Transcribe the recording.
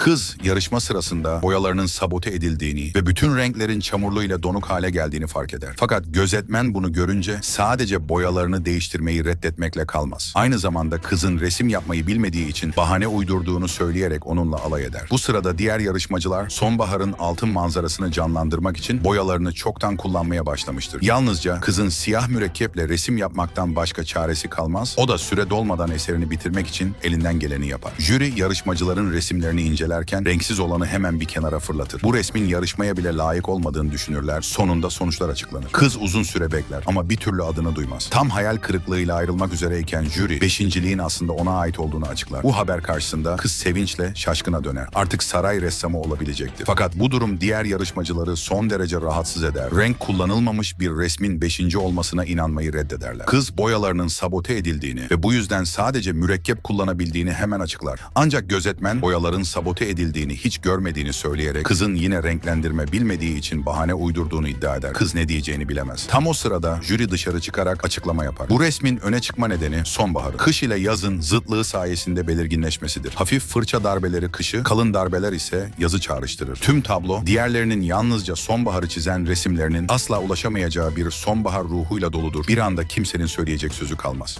Kız yarışma sırasında boyalarının sabote edildiğini ve bütün renklerin çamurlu ile donuk hale geldiğini fark eder. Fakat gözetmen bunu görünce sadece boyalarını değiştirmeyi reddetmekle kalmaz. Aynı zamanda kızın resim yapmayı bilmediği için bahane uydurduğunu söyleyerek onunla alay eder. Bu sırada diğer yarışmacılar sonbaharın altın manzarasını canlandırmak için boyalarını çoktan kullanmaya başlamıştır. Yalnızca kızın siyah mürekkeple resim yapmaktan başka çaresi kalmaz. O da süre dolmadan eserini bitirmek için elinden geleni yapar. Jüri yarışmacıların resimlerini incelerken renksiz olanı hemen bir kenara fırlatır. Bu resmin yarışmaya bile layık olmadığını düşünürler. Sonunda sonuçlar açıklanır. Kız uzun süre bekler ama bir türlü adını duymaz. Tam hayal kırıklığıyla ayrılmak üzereyken jüri beşinciliğin aslında ona ait olduğunu açıklar. Bu haber karşısında kız sevinçle şaşkına döner. Artık saray ressamı olabilecektir. Fakat bu durum diğer yarışmacıları son derece rahatsız eder. Renk kullanılmamış bir resmin beşinci olmasına inanmayı reddederler. Kız boyalarının sabote edildiğini ve bu yüzden sadece mürekkep kullanabildiğini hemen açıklar. Ancak gözetmen boyaların sabote edildiğini hiç görmediğini söyleyerek kızın yine renklendirme bilmediği için bahane uydurduğunu iddia eder. Kız ne diyeceğini bilemez. Tam o sırada jüri dışarı çıkarak açıklama yapar. Bu resmin öne çıkma nedeni sonbaharı. Kış ile yazın zıtlığı sayesinde belirginleşmesidir. Hafif fırça darbeleri kışı, kalın darbeler ise yazı çağrıştırır. Tüm tablo diğerlerinin yalnızca sonbaharı çizen resimlerinin asla ulaşamayacağı bir sonbahar ruhuyla doludur. Bir anda kimsenin söyleyecek sözü kalmaz.